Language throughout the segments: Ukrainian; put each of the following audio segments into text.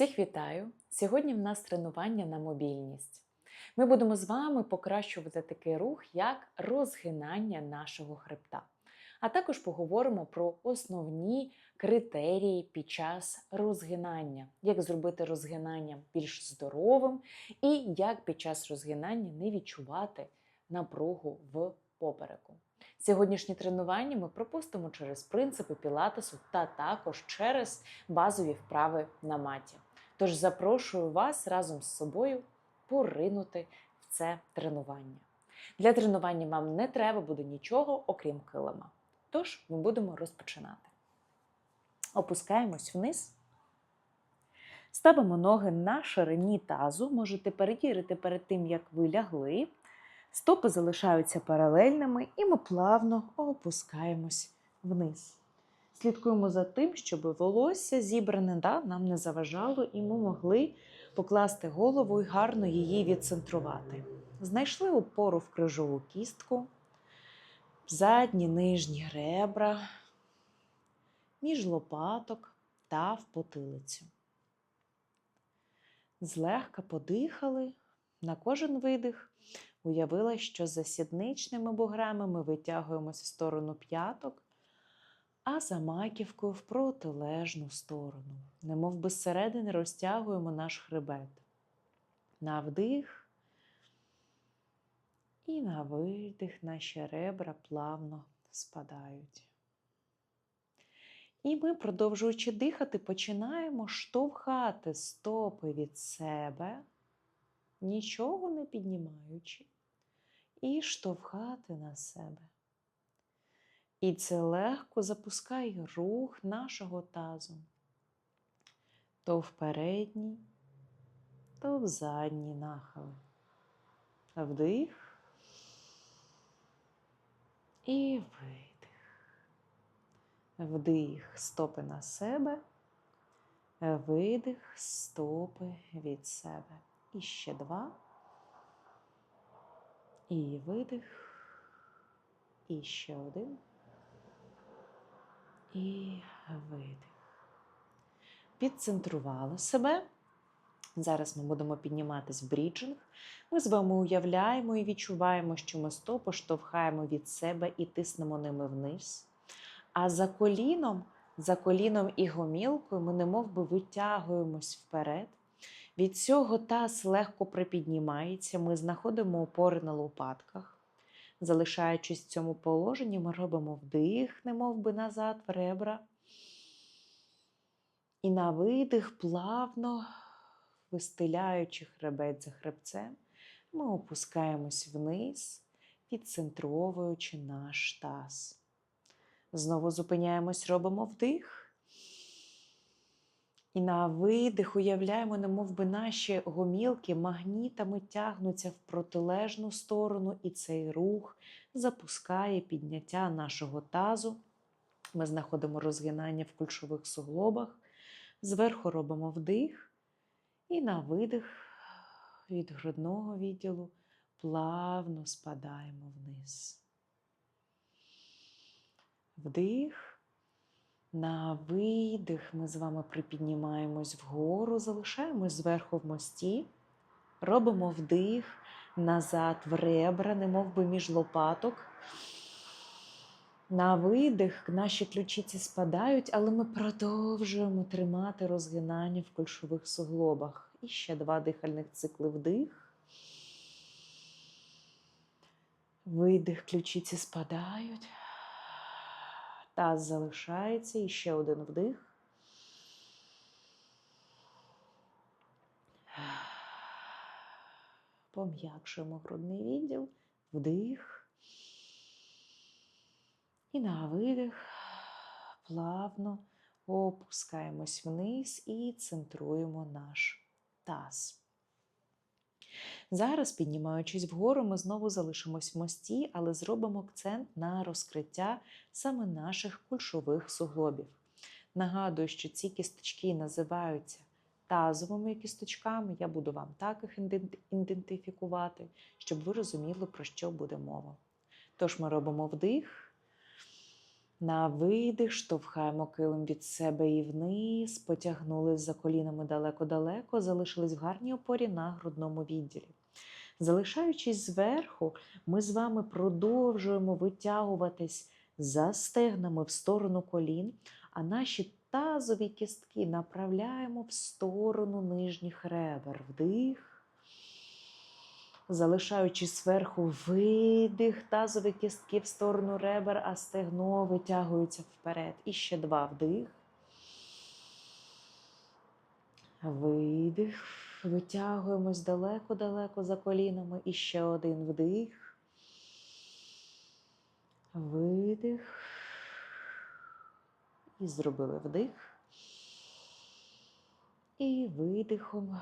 Всіх вітаю! Сьогодні в нас тренування на мобільність. Ми будемо з вами покращувати такий рух, як розгинання нашого хребта. А також поговоримо про основні критерії під час розгинання, як зробити розгинання більш здоровим і як під час розгинання не відчувати напругу в попереку. Сьогоднішнє тренування ми пропустимо через принципи пілатесу та також через базові вправи на маті. Тож запрошую вас разом з собою поринути в це тренування. Для тренування вам не треба буде нічого, окрім килима. Тож ми будемо розпочинати. Опускаємось вниз. Ставимо ноги на ширині тазу. Можете перевірити перед тим, як ви лягли. Стопи залишаються паралельними, і ми плавно опускаємось вниз. Слідкуємо за тим, щоб волосся зібране да, нам не заважало, і ми могли покласти голову і гарно її відцентрувати. Знайшли опору в крижову кістку, задні нижні ребра, між лопаток та в потилицю. Злегка подихали на кожен видих. Уявила, що за сідничними буграми ми витягуємося в сторону п'яток, а за маківкою в протилежну сторону. Немов би зсередини розтягуємо наш хребет. На вдих і на видих наші ребра плавно спадають. І ми, продовжуючи дихати, починаємо штовхати стопи від себе, нічого не піднімаючи, і штовхати на себе. І це легко запускає рух нашого тазу. То в передній, то в задній нахили. Вдих і видих. Вдих стопи на себе, видих стопи від себе. І ще два. І видих. І ще один. І видих. Підцентрували себе. Зараз ми будемо підніматись в бріджинг. Ми з вами уявляємо і відчуваємо, що ми стопи штовхаємо від себе і тиснемо ними вниз. А за коліном, за коліном і гомілкою ми немов би витягуємось вперед. Від цього таз легко припіднімається, ми знаходимо опори на лопатках. Залишаючись в цьому положенні, ми робимо вдих, немов би назад в ребра. І на видих, плавно, вистеляючи хребет за хребцем, ми опускаємось вниз, підцентровуючи наш таз. Знову зупиняємось, робимо вдих. І на видих уявляємо, немов би наші гомілки магнітами тягнуться в протилежну сторону, і цей рух запускає підняття нашого тазу. Ми знаходимо розгинання в кульшових суглобах. Зверху робимо вдих, і на видих від грудного відділу плавно спадаємо вниз. Вдих. На видих ми з вами припіднімаємось вгору, залишаємось зверху в мості, робимо вдих назад в ребра, немов би між лопаток. На видих наші ключиці спадають, але ми продовжуємо тримати розгинання в кульшових суглобах. І ще два дихальних цикли вдих. Видих, ключиці спадають. Таз залишається і ще один вдих. Пом'якшуємо грудний відділ, вдих. І на видих плавно опускаємось вниз і центруємо наш таз. Зараз, піднімаючись вгору, ми знову залишимось в мості, але зробимо акцент на розкриття саме наших кульшових суглобів. Нагадую, що ці кісточки називаються тазовими кісточками. Я буду вам так їх ідентифікувати, щоб ви розуміли, про що буде мова. Тож ми робимо вдих На видих штовхаємо килим від себе і вниз, потягнулись за колінами далеко-далеко, залишились в гарній опорі на грудному відділі. Залишаючись зверху, ми з вами продовжуємо витягуватись за стегнами в сторону колін, а наші тазові кістки направляємо в сторону нижніх ребер. Вдих. Залишаючи зверху видих, тазові кістки в сторону ребер, а стегно витягується вперед. І ще два вдих. Видих. Витягуємось далеко-далеко за колінами. І ще один вдих. Видих. І зробили вдих. І видихом,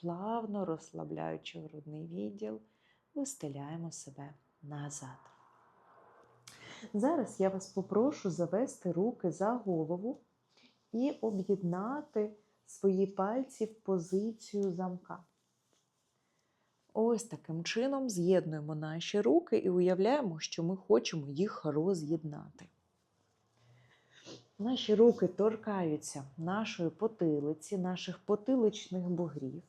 плавно розслабляючи грудний відділ, вистеляємо себе назад. Зараз я вас попрошу завести руки за голову і об'єднати свої пальці в позицію замка. Ось таким чином з'єднуємо наші руки і уявляємо, що ми хочемо їх роз'єднати. Наші руки торкаються нашої потилиці, наших потиличних бугрів.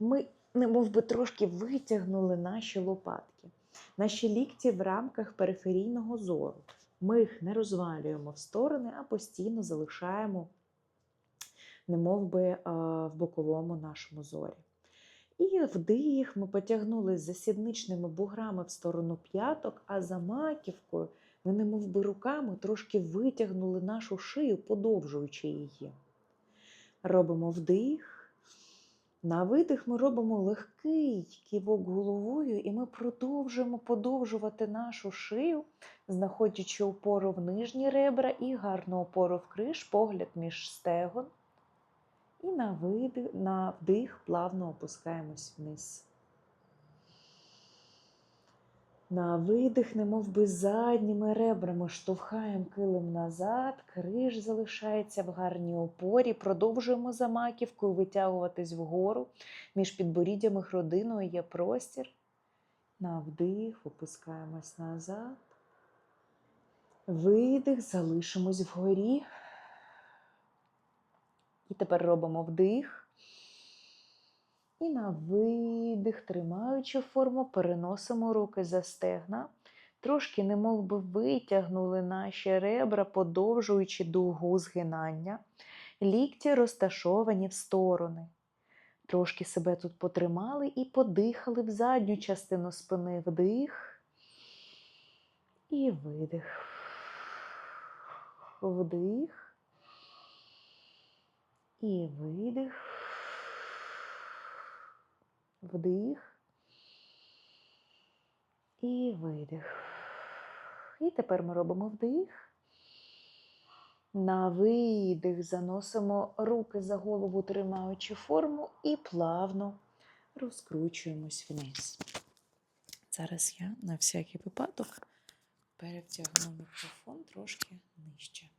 Ми, немов би, трошки витягнули наші лопатки, наші лікті в рамках периферійного зору. Ми їх не розвалюємо в сторони, а постійно залишаємо, немов би, в боковому нашому зорі. І вдих ми потягнулись за сідничними буграми в сторону п'яток, а за маківкою ми, немов би руками, трошки витягнули нашу шию, подовжуючи її. Робимо вдих. На видих ми робимо легкий ківок головою, і ми продовжуємо подовжувати нашу шию, знаходячи опору в нижні ребра і гарну опору в криш, погляд між стегон. І на, видих, на вдих плавно опускаємось вниз. На видих, немов би задніми ребрами штовхаємо килим назад, криш залишається в гарній опорі. Продовжуємо за маківкою витягуватись вгору. Між підборіддями грудиною є простір. На вдих, опускаємось назад. Видих, залишимось вгорі. І тепер робимо вдих. І на видих, тримаючи форму, переносимо руки за стегна. Трошки, немов би витягнули наші ребра, подовжуючи дугу згинання. Лікті розташовані в сторони. Трошки себе тут потримали і подихали в задню частину спини вдих і видих. Вдих і видих вдих і видих. І тепер ми робимо вдих. На видих заносимо руки за голову, тримаючи форму, і плавно розкручуємось вниз. Зараз я на всякий випадок перевтягну мікрофон трошки нижче.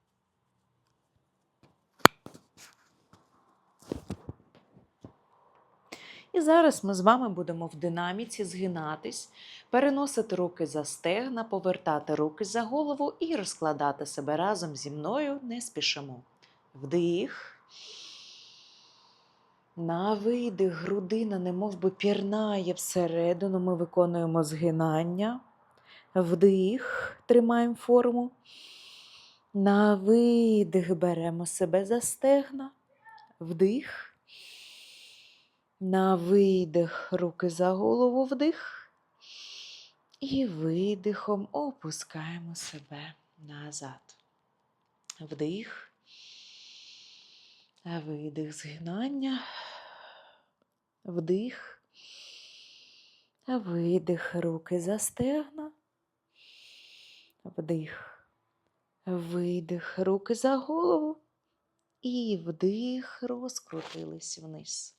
І зараз ми з вами будемо в динаміці згинатись, переносити руки за стегна, повертати руки за голову і розкладати себе разом зі мною не спішимо. Вдих. На видих грудина, немов би пірнає всередину, ми виконуємо згинання. Вдих, тримаємо форму. На видих беремо себе за стегна. Вдих. На видих руки за голову вдих. І видихом опускаємо себе назад. Вдих. Видих згинання. Вдих. Видих руки за стегна. Вдих. Видих руки за голову. І вдих розкрутились вниз.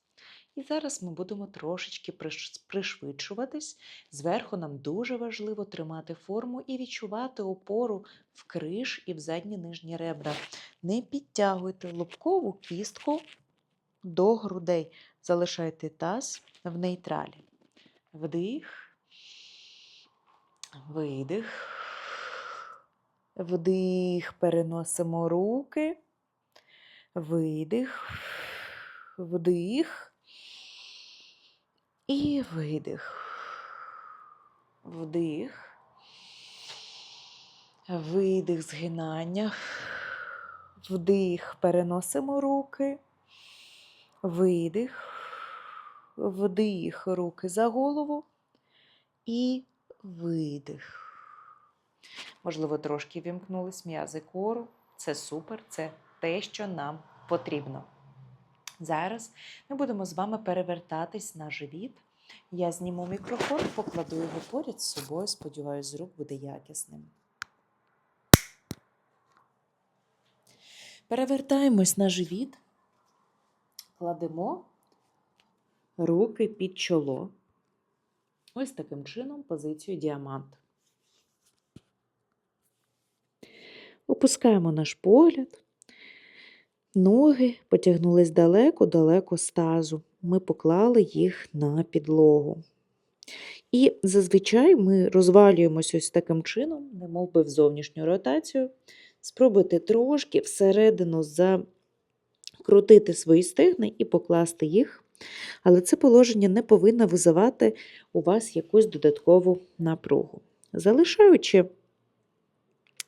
І зараз ми будемо трошечки пришвидшуватись. Зверху нам дуже важливо тримати форму і відчувати опору в криш і в задні нижні ребра. Не підтягуйте лобкову кістку до грудей. Залишайте таз в нейтралі. Вдих, видих, Вдих, переносимо руки. Видих, вдих і видих. Вдих. Видих, згинання. Вдих, переносимо руки. Видих. Вдих, руки за голову. І видих. Можливо, трошки вімкнулись м'язи кору. Це супер, це те, що нам потрібно. Зараз ми будемо з вами перевертатись на живіт. Я зніму мікрофон, покладу його поряд з собою. Сподіваюсь, звук буде якісним. Перевертаємось на живіт, кладемо руки під чоло. Ось таким чином позицію діамант. Опускаємо наш погляд. Ноги потягнулись далеко-далеко з тазу. Ми поклали їх на підлогу. І зазвичай ми розвалюємося ось таким чином, немов би в зовнішню ротацію. Спробуйте трошки всередину закрутити свої стегни і покласти їх. Але це положення не повинно визивати у вас якусь додаткову напругу. Залишаючи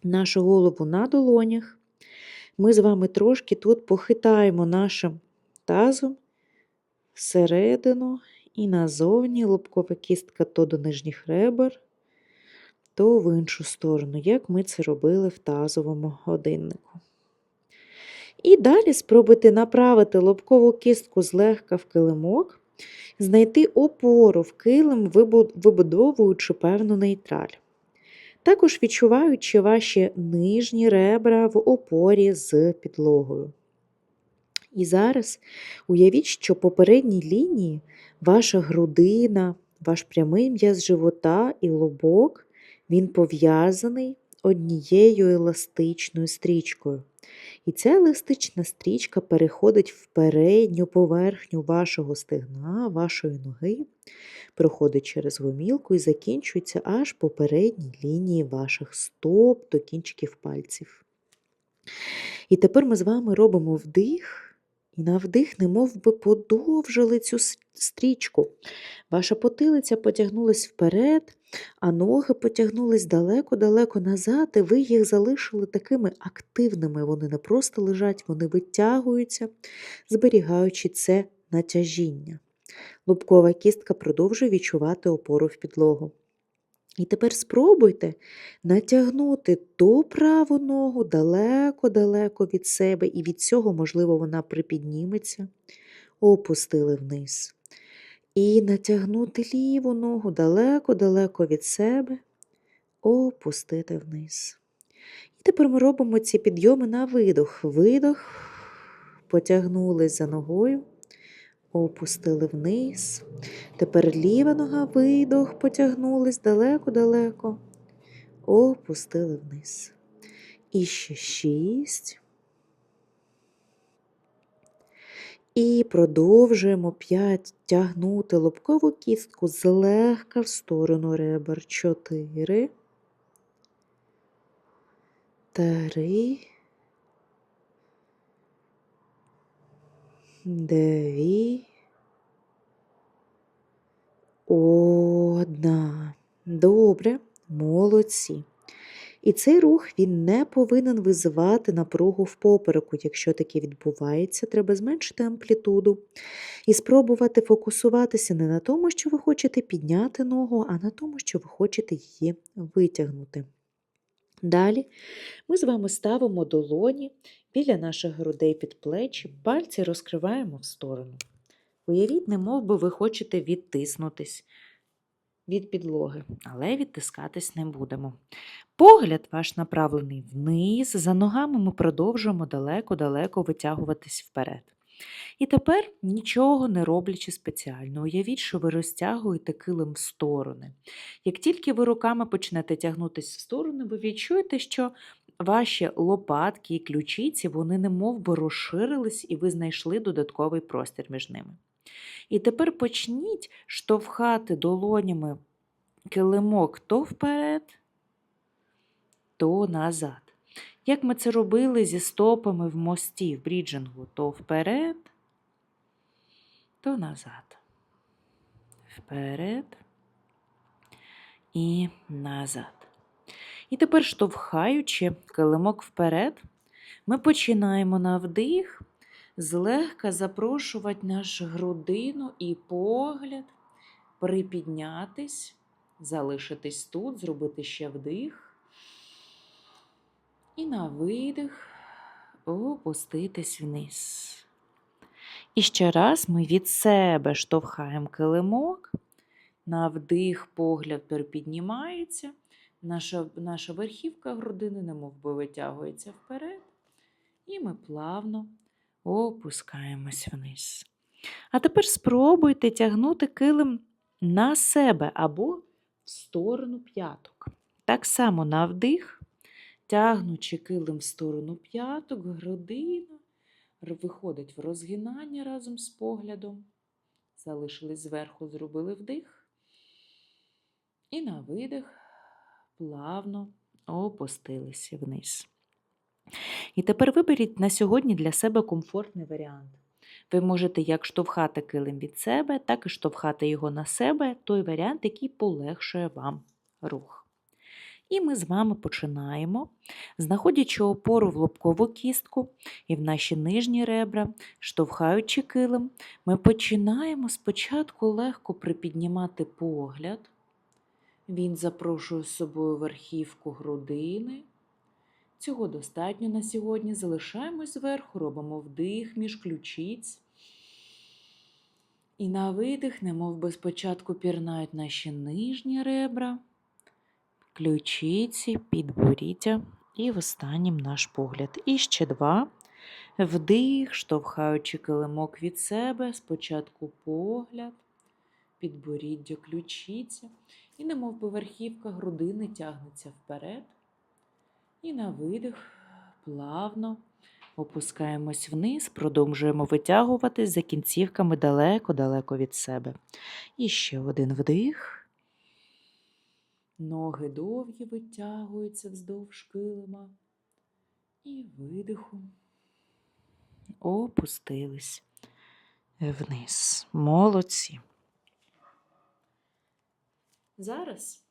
нашу голову на долонях, ми з вами трошки тут похитаємо нашим тазом всередину і назовні лобкова кістка то до нижніх ребер, то в іншу сторону, як ми це робили в тазовому годиннику. І далі спробуйте направити лобкову кістку злегка в килимок, знайти опору в килим, вибудовуючи певну нейтраль. Також відчуваючи ваші нижні ребра в опорі з підлогою. І зараз уявіть, що по передній лінії ваша грудина, ваш прямий м'яз живота і лобок, він пов'язаний однією еластичною стрічкою. І ця еластична стрічка переходить в передню поверхню вашого стегна, вашої ноги, проходить через гомілку і закінчується аж по передній лінії ваших стоп до кінчиків пальців. І тепер ми з вами робимо вдих. І на вдих, немов би подовжили цю стрічку. Ваша потилиця потягнулась вперед, а ноги потягнулись далеко-далеко назад, і ви їх залишили такими активними. Вони не просто лежать, вони витягуються, зберігаючи це натяжіння. Лобкова кістка продовжує відчувати опору в підлогу. І тепер спробуйте натягнути ту праву ногу далеко-далеко від себе, і від цього, можливо, вона припідніметься, опустили вниз. І натягнути ліву ногу далеко-далеко від себе, опустити вниз. І тепер ми робимо ці підйоми на видох. Видох, потягнулись за ногою опустили вниз. Тепер ліва нога видох, потягнулись далеко-далеко, опустили вниз. І ще шість. І продовжуємо п'ять тягнути лобкову кістку злегка в сторону ребер. Чотири. Три. дві, одна. Добре, молодці. І цей рух він не повинен визивати напругу в попереку. Якщо таке відбувається, треба зменшити амплітуду і спробувати фокусуватися не на тому, що ви хочете підняти ногу, а на тому, що ви хочете її витягнути. Далі ми з вами ставимо долоні біля наших грудей під плечі, пальці розкриваємо в сторону. Уявіть, не мов би ви хочете відтиснутись від підлоги, але відтискатись не будемо. Погляд ваш направлений вниз, за ногами ми продовжуємо далеко-далеко витягуватись вперед. І тепер, нічого не роблячи спеціально, уявіть, що ви розтягуєте килим в сторони. Як тільки ви руками почнете тягнутися в сторони, ви відчуєте, що ваші лопатки і ключиці вони не би розширились, і ви знайшли додатковий простір між ними. І тепер почніть штовхати долонями килимок то вперед, то назад. Як ми це робили зі стопами в мості, в бріджингу, то вперед, то назад. Вперед і назад. І тепер, штовхаючи килимок вперед, ми починаємо на вдих злегка запрошувати нашу грудину і погляд, припіднятись, залишитись тут, зробити ще вдих. І на видих опуститись вниз. І ще раз ми від себе штовхаємо килимок, на вдих погляд перепіднімається, наша, наша верхівка грудини немов би витягується вперед, і ми плавно опускаємось вниз. А тепер спробуйте тягнути килим на себе або в сторону п'яток. Так само на вдих, тягнучи килим в сторону п'яток, грудина виходить в розгинання разом з поглядом. Залишились зверху, зробили вдих. І на видих плавно опустилися вниз. І тепер виберіть на сьогодні для себе комфортний варіант. Ви можете як штовхати килим від себе, так і штовхати його на себе, той варіант, який полегшує вам рух. І ми з вами починаємо, знаходячи опору в лобкову кістку і в наші нижні ребра, штовхаючи килим, ми починаємо спочатку легко припіднімати погляд. Він запрошує з собою верхівку грудини. Цього достатньо на сьогодні. Залишаємось зверху, робимо вдих між ключиць. І на видих, немов би спочатку пірнають наші нижні ребра, ключиці, підборіддя і останнім наш погляд. І ще два. Вдих, штовхаючи килимок від себе, спочатку погляд, підборіддя, ключиця. І немов би верхівка грудини тягнеться вперед. І на видих плавно опускаємось вниз, продовжуємо витягуватись за кінцівками далеко-далеко від себе. І ще один вдих. Ноги довгі витягуються вздовж килима. І видихом опустились вниз. Молодці. Зараз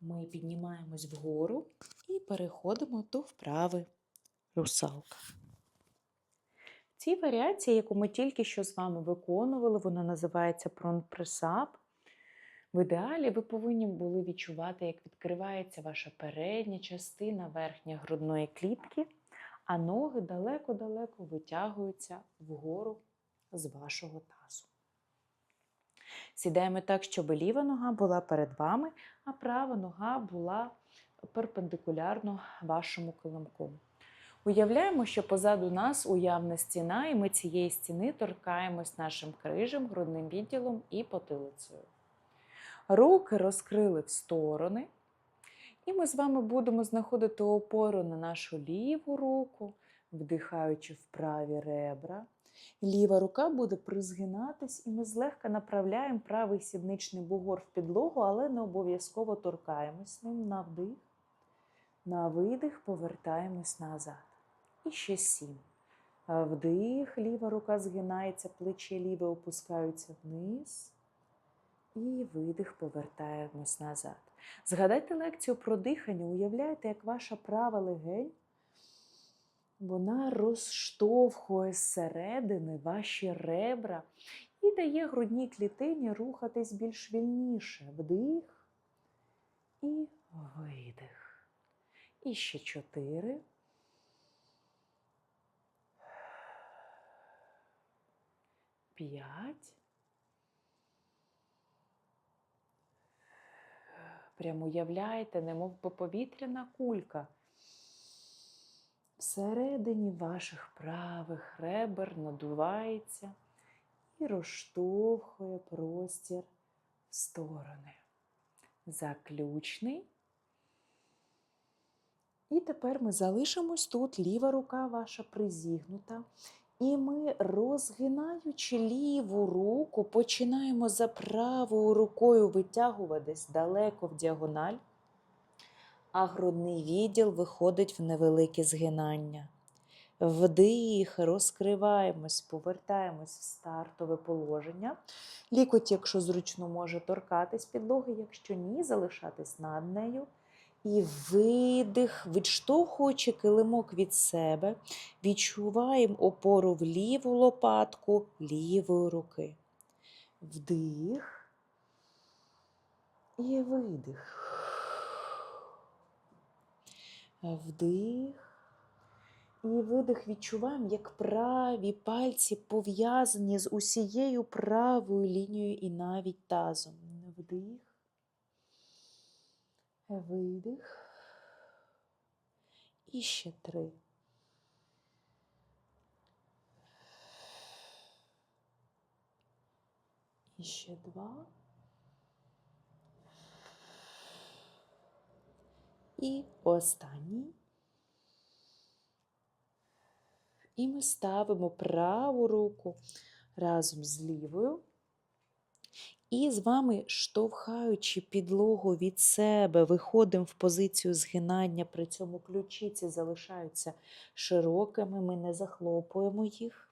ми піднімаємось вгору і переходимо до вправи русалка. В цій варіації, яку ми тільки що з вами виконували, вона називається прон-пресап. В ідеалі ви повинні були відчувати, як відкривається ваша передня частина верхня грудної клітки, а ноги далеко-далеко витягуються вгору з вашого тазу. Сідаємо так, щоб ліва нога була перед вами, а права нога була перпендикулярно вашому килимку. Уявляємо, що позаду нас уявна стіна, і ми цієї стіни торкаємось нашим крижем, грудним відділом і потилицею. Руки розкрили в сторони, і ми з вами будемо знаходити опору на нашу ліву руку, вдихаючи в праві ребра. Ліва рука буде призгинатись, і ми злегка направляємо правий сідничний бугор в підлогу, але не обов'язково торкаємось ним на вдих. На видих повертаємось назад. І ще сім. Вдих, ліва рука згинається, плечі ліве опускаються вниз. І видих, повертаємось назад. Згадайте лекцію про дихання, уявляєте, як ваша права легень вона розштовхує зсередини ваші ребра і дає грудній клітині рухатись більш вільніше. Вдих і видих. І ще чотири. П'ять. Прямо уявляєте, немов би повітряна кулька всередині ваших правих ребер надувається і розштовхує простір в сторони. Заключний. І тепер ми залишимось тут, ліва рука ваша призігнута. І ми, розгинаючи ліву руку, починаємо за правою рукою витягуватись далеко в діагональ. А грудний відділ виходить в невелике згинання. Вдих, розкриваємось, повертаємось в стартове положення. Лікоть, якщо зручно, може торкатись підлоги, якщо ні, залишатись над нею. І видих, відштовхуючи килимок від себе, відчуваємо опору в ліву лопатку лівої руки. Вдих і видих. Вдих. І видих відчуваємо, як праві пальці пов'язані з усією правою лінією і навіть тазом. Вдих. Видих. І ще три. І ще два. І останній. І ми ставимо праву руку разом з лівою. І з вами, штовхаючи підлогу від себе, виходимо в позицію згинання, при цьому ключиці залишаються широкими, ми не захлопуємо їх.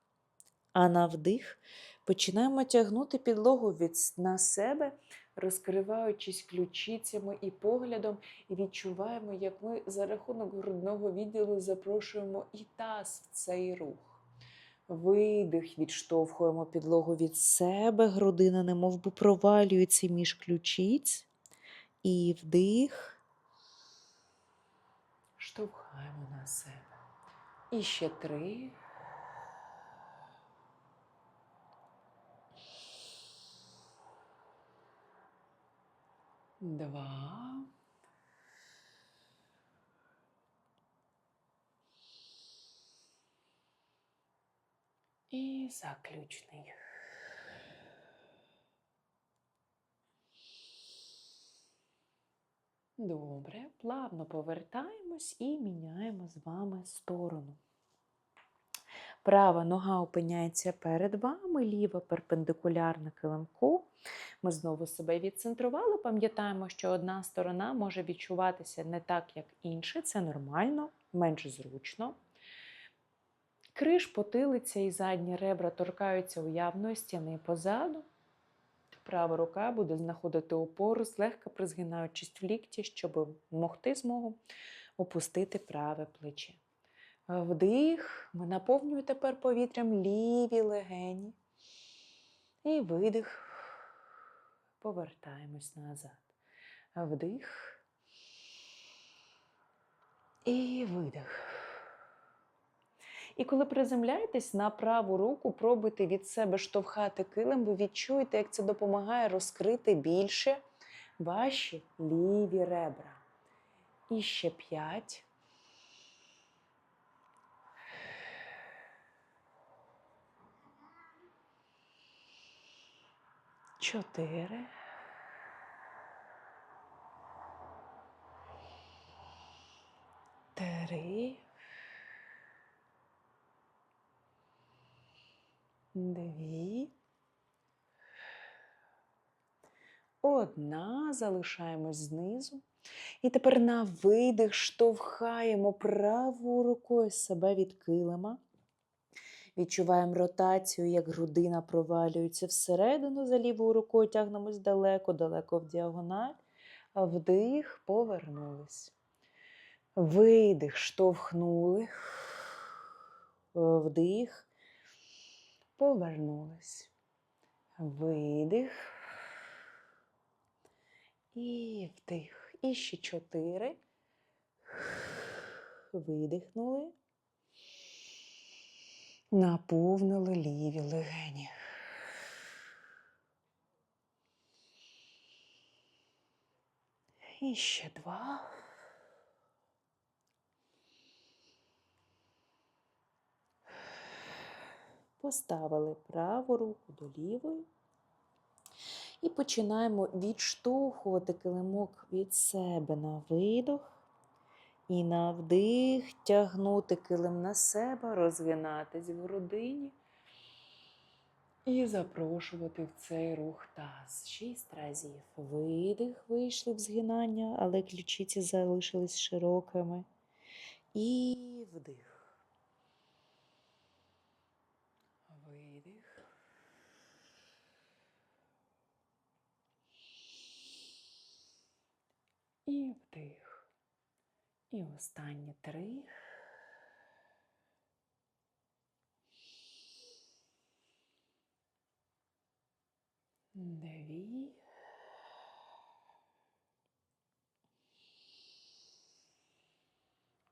А на вдих починаємо тягнути підлогу від на себе, розкриваючись ключицями і поглядом, і відчуваємо, як ми за рахунок грудного відділу запрошуємо і таз в цей рух. Видих, відштовхуємо підлогу від себе, грудина немов би провалюється між ключиць. І вдих. Штовхаємо на себе. І ще три. Два. І заключний. Добре, плавно повертаємось і міняємо з вами сторону. Права нога опиняється перед вами, ліва перпендикулярна килимку. Ми знову себе відцентрували. Пам'ятаємо, що одна сторона може відчуватися не так, як інша. Це нормально, менш зручно. Криш, потилиця і задні ребра торкаються уявної стіни позаду. Права рука буде знаходити опору, злегка призгинаючись в лікті, щоб могти змогу опустити праве плече. Вдих, ми наповнюємо тепер повітрям ліві легені. І видих, повертаємось назад. Вдих. І видих. І коли приземляєтесь на праву руку, пробуйте від себе штовхати килим, ви відчуєте, як це допомагає розкрити більше ваші ліві ребра. І ще п'ять. Чотири. Три. Дві. Одна. Залишаємось знизу. І тепер на видих штовхаємо правою рукою себе від килима. Відчуваємо ротацію, як грудина провалюється всередину за лівою рукою, тягнемось далеко-далеко в діагональ. Вдих, повернулись. Видих, штовхнули. Вдих. Повернулись. Видих. І вдих. І ще чотири. Видихнули. Наповнили ліві легені. І ще два. Поставили праву руку до лівої. І починаємо відштовхувати килимок від себе на видох. І на вдих тягнути килим на себе, розгинатись в грудині. І запрошувати в цей рух таз. Шість разів. Видих, вийшли в згинання, але ключиці залишились широкими. І вдих. Видих. І вдих. І останні три. Дві.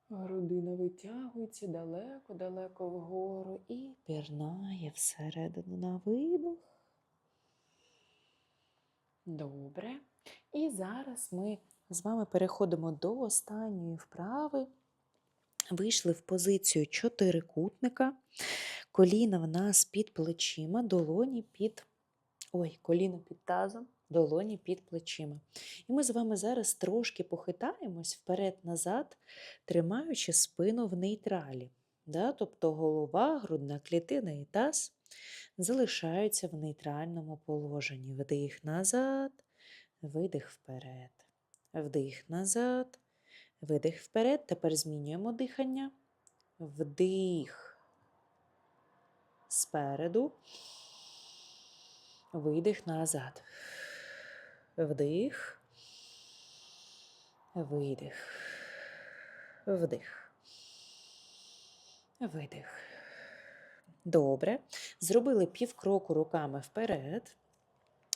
Грудина витягується далеко-далеко вгору і пірнає всередину на видох. Добре. І зараз ми з вами переходимо до останньої вправи. Вийшли в позицію чотирикутника. Коліна в нас під плечима, долоні під ой, коліно під тазом, долоні під плечима. І ми з вами зараз трошки похитаємось вперед-назад, тримаючи спину в нейтралі. Да? Тобто голова, грудна клітина і таз залишаються в нейтральному положенні. Вдих назад, видих вперед. Вдих назад, видих вперед. Тепер змінюємо дихання. Вдих спереду. Видих назад. Вдих. Видих. Вдих. Видих. Добре. Зробили півкроку руками вперед.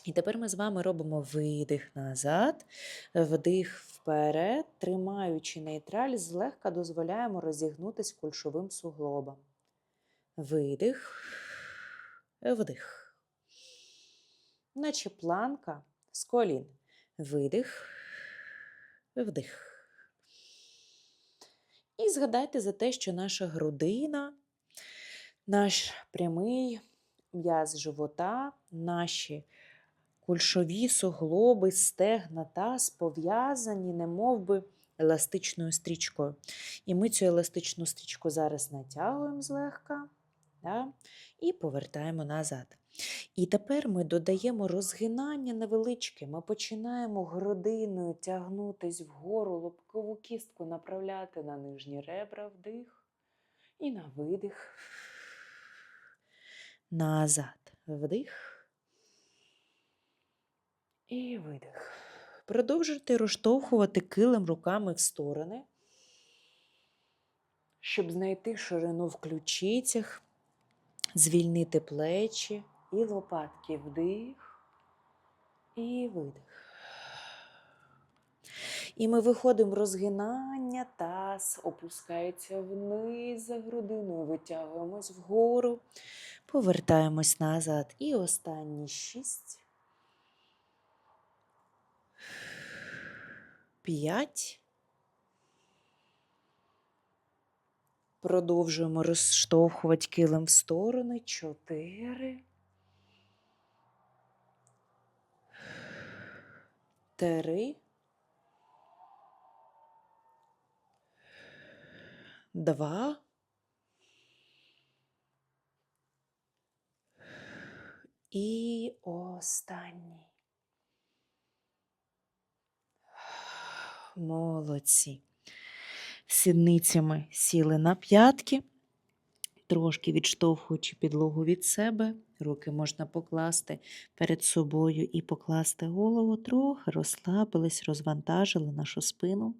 І тепер ми з вами робимо видих назад, вдих вперед, тримаючи нейтраль, злегка дозволяємо розігнутись кульшовим суглобам. Видих, вдих. Наче планка з колін. Видих, вдих. І згадайте за те, що наша грудина, наш прямий м'яз живота, наші кульшові суглоби, стегна, таз пов'язані, немов би еластичною стрічкою. І ми цю еластичну стрічку зараз натягуємо злегка да, і повертаємо назад. І тепер ми додаємо розгинання невеличке. Ми починаємо грудиною тягнутись вгору, лобкову кістку направляти на нижні ребра вдих і на видих. Назад. Вдих. І видих. Продовжуйте розштовхувати килим руками в сторони, щоб знайти ширину в ключицях, звільнити плечі і лопатки вдих і видих. І ми виходимо розгинання, таз опускається вниз за грудиною, витягуємось вгору, повертаємось назад. І останні шість. П'ять. Продовжуємо розштовхувати килим в сторони. Чотири. Три. Два. І останній. Молодці. Сідницями сіли на п'ятки, трошки відштовхуючи підлогу від себе. Руки можна покласти перед собою і покласти голову, трохи розслабились, розвантажили нашу спину.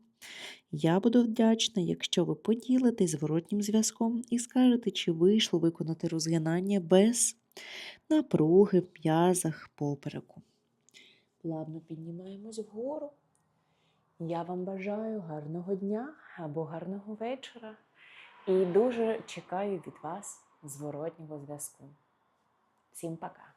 Я буду вдячна, якщо ви поділитесь зворотнім зв'язком і скажете, чи вийшло виконати розгинання без напруги в м'язах попереку. Плавно піднімаємось вгору. Я вам бажаю гарного дня або гарного вечора і дуже чекаю від вас зворотнього зв'язку. Всім пока!